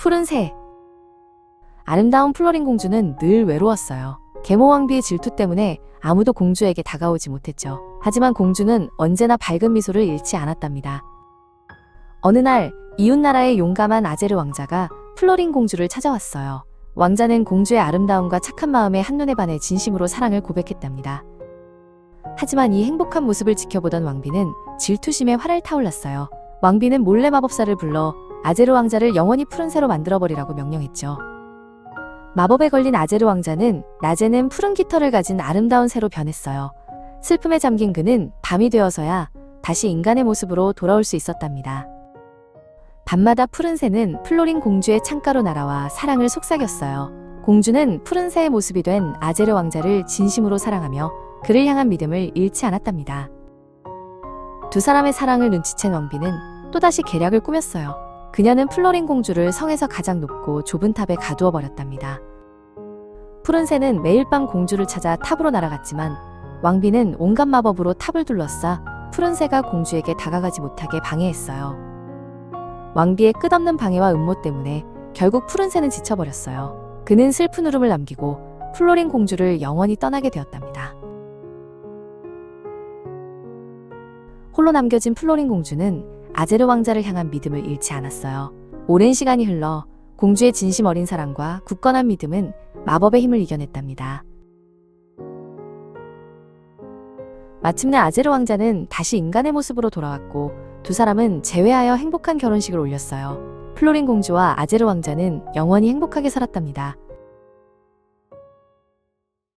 푸른 새. 아름다운 플로린 공주는 늘 외로웠어요. 계모 왕비의 질투 때문에 아무도 공주에게 다가오지 못했죠. 하지만 공주는 언제나 밝은 미소를 잃지 않았답니다. 어느 날 이웃나라의 용감한 아제르 왕자가 플로린 공주를 찾아왔어요. 왕자는 공주의 아름다움과 착한 마음에 한눈에 반해 진심으로 사랑을 고백했답니다. 하지만 이 행복한 모습을 지켜보던 왕비는 질투심에 활을 타올랐어요. 왕비는 몰래 마법사를 불러 아제르 왕자를 영원히 푸른 새로 만들어버리라고 명령했죠. 마법에 걸린 아제르 왕자는 낮에는 푸른 깃털을 가진 아름다운 새로 변했어요. 슬픔에 잠긴 그는 밤이 되어서야 다시 인간의 모습으로 돌아올 수 있었답니다. 밤마다 푸른 새는 플로린 공주의 창가로 날아와 사랑을 속삭였어요. 공주는 푸른 새의 모습이 된 아제르 왕자를 진심으로 사랑하며 그를 향한 믿음을 잃지 않았답니다. 두 사람의 사랑을 눈치챈 왕비는 또다시 계략을 꾸몄어요. 그녀는 플로린 공주를 성에서 가장 높고 좁은 탑에 가두어 버렸답니다. 푸른 새는 매일 밤 공주를 찾아 탑으로 날아갔지만 왕비는 온갖 마법으로 탑을 둘러싸 푸른 새가 공주에게 다가가지 못하게 방해했어요. 왕비의 끝없는 방해와 음모 때문에 결국 푸른 새는 지쳐버렸어요. 그는 슬픈 울음을 남기고 플로린 공주를 영원히 떠나게 되었답니다. 홀로 남겨진 플로린 공주는 아제르 왕자를 향한 믿음을 잃지 않았어요. 오랜 시간이 흘러 공주의 진심 어린 사랑과 굳건한 믿음은 마법의 힘을 이겨냈답니다. 마침내 아제르 왕자는 다시 인간의 모습으로 돌아왔고 두 사람은 재회하여 행복한 결혼식을 올렸어요. 플로린 공주와 아제르 왕자는 영원히 행복하게 살았답니다.